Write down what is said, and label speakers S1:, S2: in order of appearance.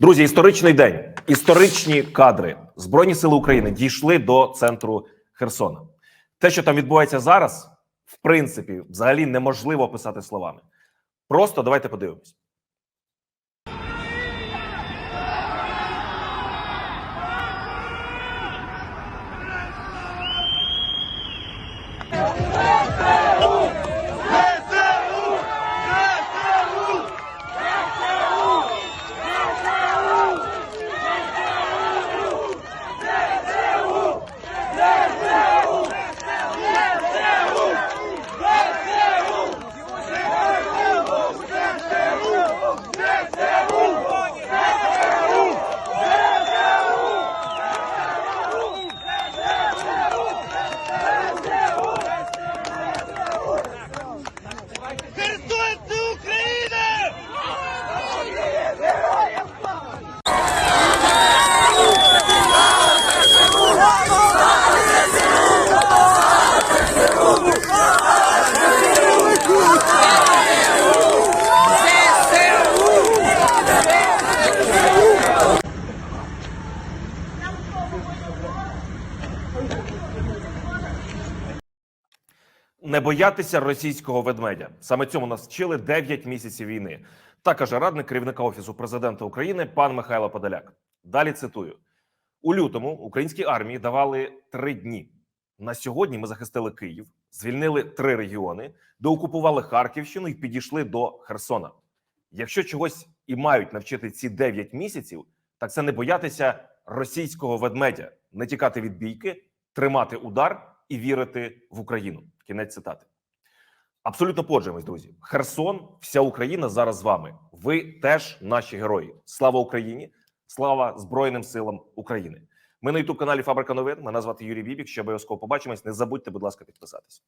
S1: Друзі, історичний день, історичні кадри. Збройні сили України дійшли до центру Херсона. Те, що там відбувається зараз, в принципі, взагалі неможливо описати словами. Просто давайте подивимось. Не боятися російського ведмедя. Саме цьому нас вчили 9 місяців війни. Так каже радник керівника офісу президента України пан Михайло Подоляк. Далі цитую: у лютому українській армії давали три дні. На сьогодні ми захистили Київ, звільнили три регіони, доокупували Харківщину і підійшли до Херсона. Якщо чогось і мають навчити ці 9 місяців, так це не боятися російського ведмедя, не тікати від бійки, тримати удар і вірити в Україну. Кінець цитати. Абсолютно погоджуємось, друзі. Херсон, вся Україна зараз з вами. Ви теж наші герої. Слава Україні! Слава Збройним силам України. Ми на Ютуб каналі Фабрика новин. Мене звати Юрій Бібік. Ще обов'язково побачимось. Не забудьте, будь ласка, підписатись.